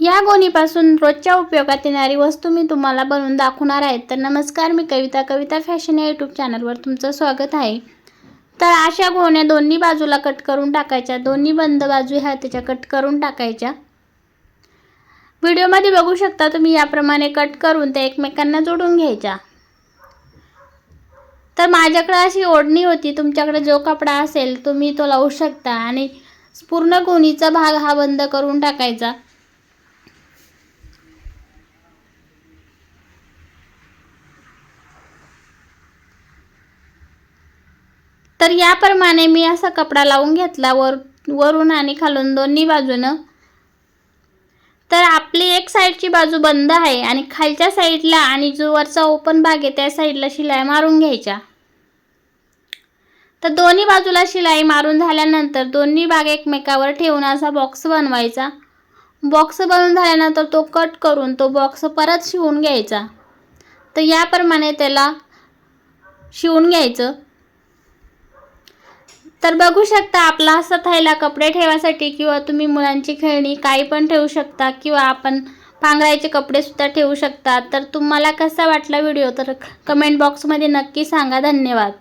या गोणीपासून रोजच्या उपयोगात येणारी वस्तू मी तुम्हाला बनवून दाखवणार आहे. तर नमस्कार मी कविता. कविता फॅशन या यूट्यूब चॅनलवर तुमचं स्वागत आहे. तर अशा गोण्या दोन्ही बाजूला कट करून टाकायच्या. दोन्ही बंद बाजू ह्या त्याच्या कट करून टाकायच्या. व्हिडिओमध्ये बघू शकता तुम्ही याप्रमाणे कट करून त्या एकमेकांना जोडून घ्यायच्या. तर माझ्याकडे अशी ओढणी होती. तुमच्याकडे जो कपडा असेल तुम्ही तो लावू शकता. आणि पूर्ण गोणीचा भाग हा बंद करून टाकायचा. तर याप्रमाणे मी असा कपडा लावून घेतला वर वरून आणि खालून दोन्ही बाजूनं. तर आपली एक साईडची बाजू बंद आहे आणि खालच्या साईडला आणि जो वरचा ओपन भाग आहे त्या साईडला शिलाई मारून घ्यायच्या. तर दोन्ही बाजूला शिलाई मारून झाल्यानंतर दोन्ही भाग एकमेकावर ठेवून असा बॉक्स बनवायचा. बॉक्स बनवून झाल्यानंतर तो कट करून तो बॉक्स परत शिवून घ्यायचा. तर याप्रमाणे त्याला शिवून घ्यायचं. तर बघू शकता आपला असा थैला कपडे ठेवासाठी किंवा तुम्ही मुलांची खेळणी काही पण ठेवू शकता किंवा आपण पांघरायचे कपडे सुद्धा ठेवू शकता. तर तुम्हाला कसा वाटला व्हिडिओ? तर कमेंट बॉक्समध्ये नक्की सांगा. धन्यवाद.